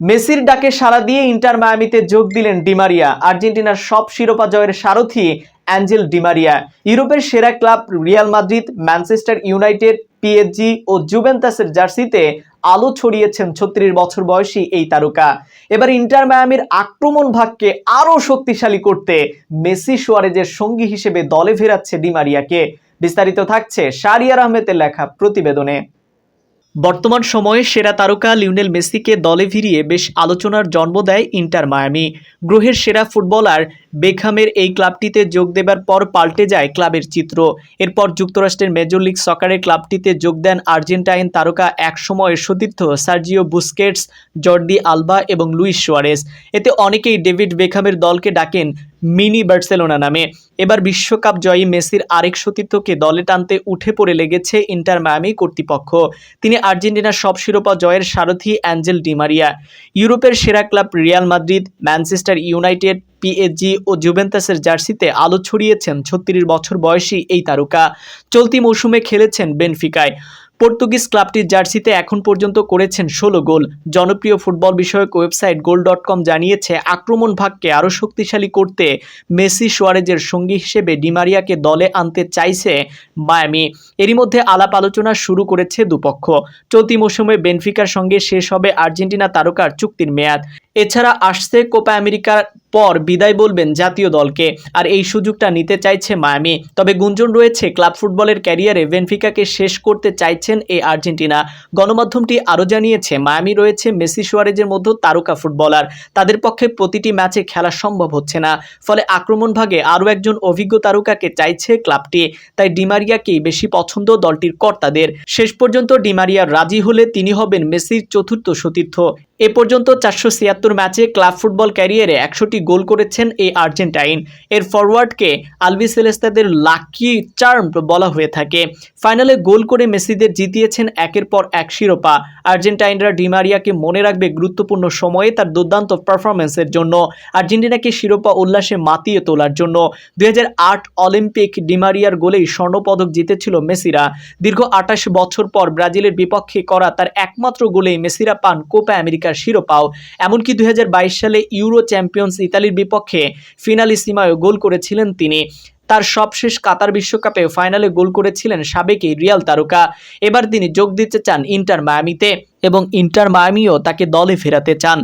মেসির ডাকে সাড়া দিয়ে ইন্টার মায়ামিতে যোগ দিলেন ডিমারিয়া আর্জেন্টিনার সব শিরোপা জয়ের সারথি অ্যাঞ্জেল ডিমারিয়া ইউরোপের সেরা club Real Madrid, Manchester United PSG ও জুভেন্টাসের জার্সিতে আলো ছড়িয়েছেন ছত্রিশ বছর বয়সী এই তারকা। এবার ইন্টার মায়ামির আক্রমণ ভাগকে আরও শক্তিশালী করতে মেসি সোয়ারেজের সঙ্গী হিসেবে দলে ফেরাচ্ছে ডিমারিয়াকে বিস্তারিত থাকছে শারিয়ার আহমেদের লেখা প্রতিবেদনে। বর্তমান সময়ে সেরা তারকা লিওনেল মেসিকে দলে ভিড়িয়ে বেশ আলোচনার জন্ম দেয় ইন্টার মায়ামি। গ্রহের সেরা ফুটবলার বেখামের এই ক্লাবটিতে যোগ দেবার পর পাল্টে যায় ক্লাবের চিত্র। এরপর যুক্তরাষ্ট্রের মেজর লিগ সকারের ক্লাবটিতে যোগ দেন আর্জেন্টাইন তারকা এক একসময়ের সতীর্থ সার্জিও বুস্কেটস, জর্দি আলবা এবং লুইস সোয়ারেস এতে অনেকেই ডেভিড বেখামের দলকে ডাকেন মিনি বার্সেলোনা নামে। এবার বিশ্বকাপ জয়ী মেসির আরেক সতীর্থকে দলে টানতে উঠে পড়ে লেগেছে ইন্টার মায়ামি কর্তৃপক্ষ। তিনি আর্জেন্টিনার সব শিরোপা জয়ের সারথি অ্যাঞ্জেল ডিমারিয়া ইউরোপের সেরা club Real Madrid, Manchester United PSG ও জুভেন্তাসের জার্সিতে আলো ছড়িয়েছেন ছত্রিশ বছর বয়সী এই তারকা। চলতি মৌসুমে খেলেছেন বেনফিকায়। পর্তুগিজ ক্লাবটির জার্সিতে এখন পর্যন্ত করেছেন ষোলো গোল। জনপ্রিয় ফুটবল বিষয়ক ওয়েবসাইট গোল ডট কম জানিয়েছে, আক্রমণ ভাগকে আরও শক্তিশালী করতে মেসি সোয়ারেজের সঙ্গী হিসেবে ডিমারিয়াকে দলে আনতে চাইছে মায়ামি। এরই মধ্যে আলাপ আলোচনা শুরু করেছে দুপক্ষ। চলতি মৌসুমে বেনফিকার সঙ্গে শেষ হবে আর্জেন্টিনা তারকার চুক্তির মেয়াদ। এছাড়া আসছে কোপা আমেরিকার পর বিদায় বলবেন জাতীয় দলকে। আর এই সুযোগটা নিতে চাইছে মায়ামি। তবে গুঞ্জন রয়েছে, ক্লাব ফুটবলের ক্যারিয়ারে বেনফিকাকে শেষ করতে চাইছেন এই আর্জেন্টিনা। গণমাধ্যমটি আরও জানিয়েছে, মায়ামি রয়েছে মেসি সোয়ারেজের মধ্যে তারকা ফুটবলার। তাদের পক্ষে প্রতিটি ম্যাচে খেলা সম্ভব হচ্ছে না। ফলে আক্রমণ ভাগে আরও একজন অভিজ্ঞ তারকাকে চাইছে ক্লাবটি। তাই ডিমারিয়াকেই বেশি পছন্দ দলটির কর্তাদের। শেষ পর্যন্ত ডিমারিয়া রাজি হলে তিনি হবেন মেসির চতুর্থ সতীর্থ। এ পর্যন্ত চারশো ছিয়াত্তর ম্যাচে ক্লাব ফুটবল ক্যারিয়ারে একশোটি গোল করেছেন এই আর্জেন্টাইন। এর ফরওয়ার্ডকে আলবি সেলেস্তাদের লাকি চার্ম বলা হয়ে থাকে। ফাইনালে গোল করে মেসিদের জিতিয়েছেন একের পর এক শিরোপা। আর্জেন্টাইনরা ডিমারিয়াকে মনে রাখবে গুরুত্বপূর্ণ সময়ে তার দুর্দান্ত পারফরমেন্সের জন্য। আর্জেন্টিনাকে শিরোপা উল্লাসে মাতিয়ে তোলার জন্য। দু হাজার আট অলিম্পিক ডিমারিয়ার গোলেই স্বর্ণপদক জিতেছিল মেসিরা। দীর্ঘ আঠাশ বছর পর ব্রাজিলের বিপক্ষে করা তার একমাত্র গোলেই মেসিরা পান কোপা আমেরিকার শিরোপাও। এমনকি দুই সালে ইউরো চ্যাম্পিয়ন্স ইতালির বিপক্ষে ফিনালি সীমায় গোল করেছিলেন তিনি। তার সবশেষ কাতার বিশ্বকাপে ফাইনালে গোল করেছিলেন সাবেক রিয়াল তারকা। এবার তিনি যোগ দিতে চান ইন্টার মায়ামিতে এবং ইন্টার মায়ামিও তাকে দলে ফেরাতে চান।